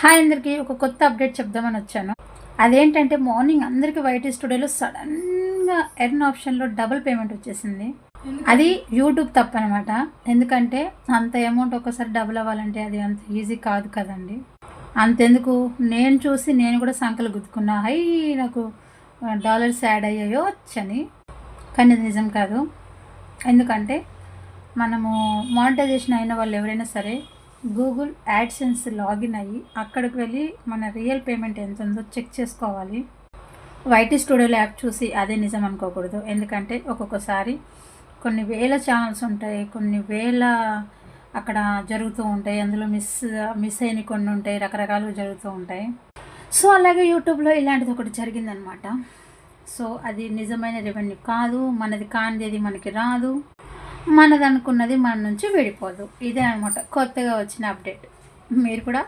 Hi అందరికీ ఒక కొత్త అప్డేట్ చెప్దామని వచ్చాను. అదేంటంటే మార్నింగ్ అందరికీ వైట్ స్టూడియోలో సడన్గా ఎర్న్ ఆప్షన్లో డబుల్ పేమెంట్ వచ్చేసింది. అది యూట్యూబ్ తప్పు అనమాట ఎందుకంటే అంత అమౌంట్ ఒక్కసారి డబుల్ అవ్వాలంటే అది అంత ఈజీ కాదు కదండి. అంతెందుకు? నేను చూసి నేను కూడా సంకలు గుద్దుకున్నా హై నాకు డాలర్స్ యాడ్ అయ్యాయో వచ్చని. కానీ ఇది నిజం కాదు. ఎందుకంటే మనము మానిటైజేషన్ అయిన వాళ్ళు ఎవరైనా సరే గూగుల్ యాడ్సెన్స్ లాగిన్ అయ్యి అక్కడికి వెళ్ళి మన రియల్ పేమెంట్ ఎంత ఉందో చెక్ చేసుకోవాలి. వైటీ స్టూడియోలో యాప్ చూసి అదే నిజం అనుకోకూడదు. ఎందుకంటే ఒక్కొక్కసారి కొన్ని వేల ఛానల్స్ ఉంటాయి కొన్ని వేల అక్కడ జరుగుతూ ఉంటాయి అందులో మిస్ మిస్ అయిన కొన్ని ఉంటాయి రకరకాలుగా జరుగుతూ ఉంటాయి. సో అలాగే యూట్యూబ్లో ఇలాంటిది ఒకటి జరిగిందనమాట. సో అది నిజమైన రెవెన్యూ కాదు మనది కానిది మనకి రాదు. మనది అనుకున్నది మన నుంచి విడిపోదు. ఇదే అనమాట కొత్తగా వచ్చిన అప్డేట్. మీరు కూడా